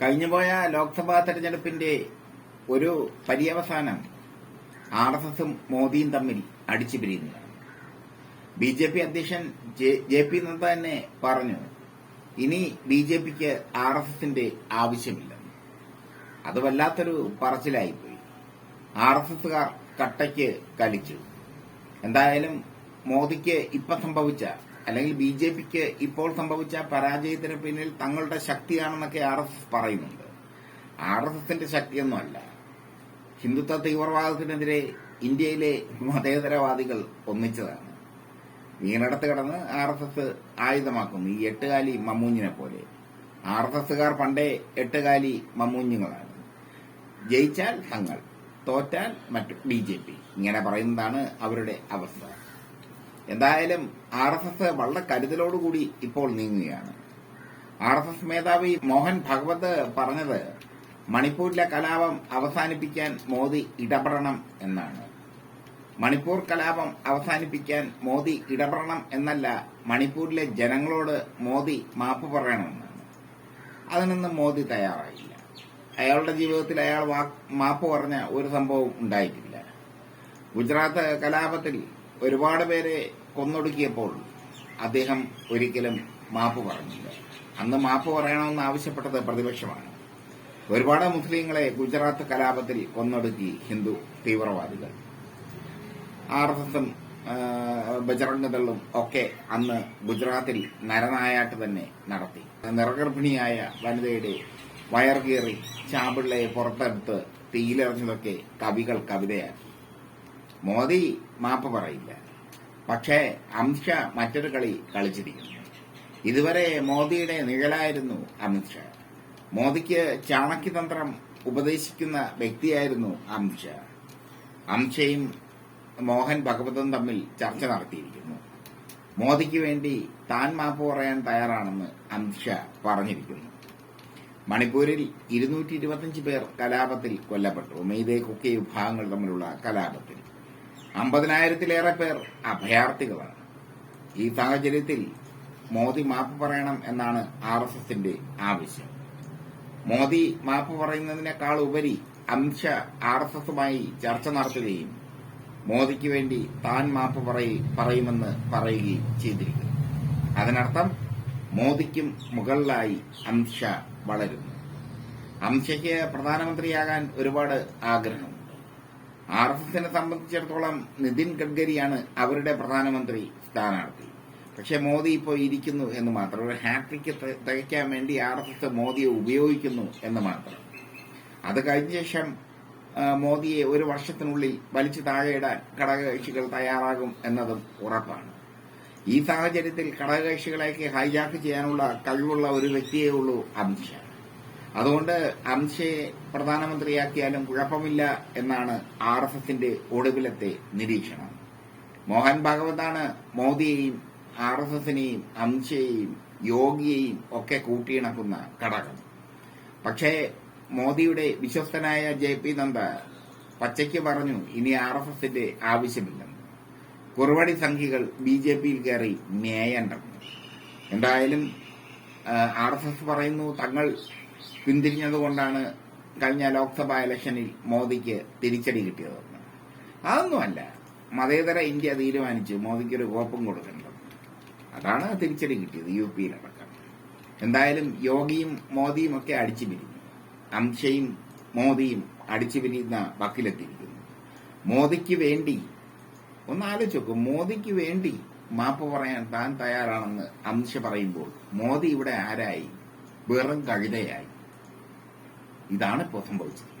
കഴിഞ്ഞുപോയ ലോക്സഭാ തെരഞ്ഞെടുപ്പിന്റെ ഒരു പര്യവസാനം ആർ എസ് എസും മോദിയും തമ്മിൽ അടിച്ചു പിരിയുന്നതാണ്. ബി ജെ പി അധ്യക്ഷൻ ജെ പി നദ്ദ തന്നെ പറഞ്ഞു ഇനി ബി ജെ പിക്ക് ആർ എസ് എസിന്റെ ആവശ്യമില്ലെന്ന് അത് വല്ലാത്തൊരു പറച്ചിലായിപ്പോയി. ആർ എസ് എസുകാർ കട്ടയ്ക്ക് കലിച്ചു എന്തായാലും മോദിക്ക് ഇപ്പൊ സംഭവിച്ച അല്ലെങ്കിൽ ബി ജെ പിക്ക് ഇപ്പോൾ സംഭവിച്ച പരാജയത്തിന് പിന്നിൽ തങ്ങളുടെ ശക്തിയാണെന്നൊക്കെ ആർ എസ് എസ് പറയുന്നുണ്ട്. ആർ എസ് എസിന്റെ ശക്തിയൊന്നുമല്ല. ഹിന്ദുത്വ തീവ്രവാദത്തിനെതിരെ ഇന്ത്യയിലെ മതേതരവാദികൾ ഒന്നിച്ചതാണ്. വീണടത്ത് കിടന്ന് ആർ എസ് എസ് ആയുധമാക്കുന്നു. ഈ എട്ടുകാലി മമ്മൂഞ്ഞിനെ പോലെ. ആർ എസ് എസുകാർ പണ്ടേ എട്ടുകാലി മമ്മൂഞ്ഞുങ്ങളാണ്. ജയിച്ചാൽ തങ്ങൾ തോറ്റാൽ മറ്റു ബി ജെ പി. ഇങ്ങനെ പറയുന്നതാണ് അവരുടെ അവസ്ഥ. എന്തായാലും ആർ എസ് എസ് വളരെ കരുതലോടുകൂടി ഇപ്പോൾ നീങ്ങുകയാണ്. ആർ എസ് എസ് മേധാവി മോഹൻ ഭഗവത് പറഞ്ഞത് മണിപ്പൂരിലെ കലാപം അവസാനിപ്പിക്കാൻ മോദി ഇടപെടണം എന്നാണ്. മണിപ്പൂർ കലാപം അവസാനിപ്പിക്കാൻ മോദി ഇടപെടണം എന്നല്ല മണിപ്പൂരിലെ ജനങ്ങളോട് മോദി മാപ്പ് പറയണമെന്നാണ്. അതിനൊന്നും മോദി തയ്യാറായില്ല. അയാളുടെ ജീവിതത്തിൽ അയാൾ മാപ്പ് പറഞ്ഞ ഒരു സംഭവം ഉണ്ടായിട്ടില്ല. ഗുജറാത്ത് കലാപത്തിൽ ഒരുപാട് പേരെ കൊന്നൊടുക്കിയപ്പോൾ അദ്ദേഹം ഒരിക്കലും മാപ്പ് പറഞ്ഞില്ല. അന്ന് മാപ്പ് പറയണമെന്ന് ആവശ്യപ്പെട്ടത് പ്രതിപക്ഷമാണ്. ഒരുപാട് മുസ്ലിങ്ങളെ ഗുജറാത്ത് കലാപത്തിൽ കൊന്നൊടുക്കി ഹിന്ദു തീവ്രവാദികൾ. ആർ എസ് എസും ബജറംഗദളും ഒക്കെ അന്ന് ഗുജറാത്തിൽ നരനായാട്ട് തന്നെ നടത്തി. നിറഗർഭിണിയായ വനിതയുടെ വയർ കീറി ചാമ്പിള്ളയെ പുറത്തെടുത്ത് തീയിലെറിഞ്ഞതൊക്കെ കവികൾ കവിതയാക്കി. മോദി മാപ്പ് പറയില്ല. പക്ഷേ അമിത് ഷാ മറ്റൊരു കളി കളിച്ചിരിക്കുന്നു. ഇതുവരെ മോദിയുടെ നിഴലായിരുന്നു അമിത് ഷാ. മോദിക്ക് ചാണക്യതന്ത്രം ഉപദേശിക്കുന്ന വ്യക്തിയായിരുന്നു അമിത് ഷാ. അമിത് ഷയും മോഹൻ ഭഗവതും തമ്മിൽ ചർച്ച നടത്തിയിരിക്കുന്നു. മോദിക്ക് വേണ്ടി താൻ മാപ്പ് പറയാൻ തയ്യാറാണെന്ന് അമിത് ഷാ പറഞ്ഞിരിക്കുന്നു. മണിപ്പൂരിൽ ഇരുന്നൂറ്റി ഇരുപത്തിയഞ്ച് പേർ കലാപത്തിൽ കൊല്ലപ്പെട്ടു. മെയ്തേ കുക്കി വിഭാഗങ്ങൾ തമ്മിലുള്ള കലാപത്തിൽ. അമ്പതിനായിരത്തിലേറെ പേർ അഭയാർത്ഥികളാണ്. ഈ സാഹചര്യത്തിൽ മോദി മാപ്പ് പറയണം എന്നാണ് ആർ എസ് എസിന്റെ ആവശ്യം. മോദി മാപ്പ് പറയുന്നതിനേക്കാൾ ഉപരി അമിത്ഷാ ആർ എസ് എസുമായി ചർച്ച നടത്തുകയും മോദിക്ക് വേണ്ടി താൻ മാപ്പ് പറയ- പറയുമെന്ന് പറയുകയും ചെയ്തിരിക്കുന്നു. അതിനർത്ഥം മോദിക്കും മുകളിലായി അമിത്ഷാ വളരുന്നു. അമിത്ഷയ്ക്ക് പ്രധാനമന്ത്രിയാകാൻ ഒരുപാട് ആഗ്രഹമുണ്ട്. ആർ എസ് എസിനെ സംബന്ധിച്ചിടത്തോളം നിതിൻ ഗഡ്കരിയാണ് അവരുടെ പ്രധാനമന്ത്രി സ്ഥാനാർത്ഥി. പക്ഷെ മോദി ഇപ്പോൾ ഇരിക്കുന്നു എന്ന് മാത്രം ഒരു ഹാട്രിക്ക് തികയ്ക്കാൻ വേണ്ടി ആർ എസ് എസ് മോദിയെ ഉപയോഗിക്കുന്നു എന്ന് മാത്രം. അത് കഴിഞ്ഞ ശേഷം മോദിയെ ഒരു വർഷത്തിനുള്ളിൽ വലിച്ചു താഴെയിടാൻ ഘടകകക്ഷികൾ തയ്യാറാകും എന്നതും ഉറപ്പാണ്. ഈ സാഹചര്യത്തിൽ ഘടകകക്ഷികളേക്ക് ഹൈജാക്ക് ചെയ്യാനുള്ള കഴിവുള്ള ഒരു വ്യക്തിയേ ഉള്ളൂ അമിത്ഷാ അതുകൊണ്ട് അമിത്ഷയെ പ്രധാനമന്ത്രിയാക്കിയാലും കുഴപ്പമില്ല എന്നാണ് ആർ എസ് എസിന്റെ ഒടുവിലത്തെ നിരീക്ഷണം. മോഹൻ ഭാഗവതാണ് മോദിയെയും ആർ എസ് എസിനെയും അമിത്ഷയെയും യോഗിയെയും ഒക്കെ കൂട്ടിയിണക്കുന്ന ഘടകം. പക്ഷേ മോദിയുടെ വിശ്വസ്തനായ ജെ പി നന്ദ പച്ചയ്ക്ക് പറഞ്ഞു ഇനി ആർ എസ് എസിന്റെ ആവശ്യമില്ലെന്ന്. കുറുവടി സംഖ്യകൾ ബി ജെ പിയിൽ കയറി മേയണ്ടെന്ന് എന്തായാലും ആർ എസ് എസ് പറയുന്നു തങ്ങൾ പിന്തിരിഞ്ഞതുകൊണ്ടാണ് കഴിഞ്ഞ ലോക്സഭാ ഇലക്ഷനിൽ മോദിക്ക് തിരിച്ചടി കിട്ടിയത്. അതൊന്നുമല്ല. മതേതര ഇന്ത്യ തീരുമാനിച്ചു. മോദിക്കൊരു കോപ്പും കൊടുക്കേണ്ടത് അതാണ് തിരിച്ചടി കിട്ടിയത് യു പിയിലടക്കം എന്തായാലും യോഗിയും മോദിയും ഒക്കെ അടിച്ചു പിരിഞ്ഞു അംശയും മോദിയും അടിച്ചു പിരിയുന്ന വക്കിലെത്തിയിരിക്കുന്നു. മോദിക്ക് വേണ്ടി ഒന്ന് ആലോചിച്ചു മോദിക്ക് വേണ്ടി മാപ്പ് പറയാൻ താൻ തയ്യാറാണെന്ന് അംശ പറയുമ്പോൾ മോദി ഇവിടെ ആരായി? വെറും കഴുതയായി ഇതാണ് ഇപ്പോൾ സംഭവിച്ചത്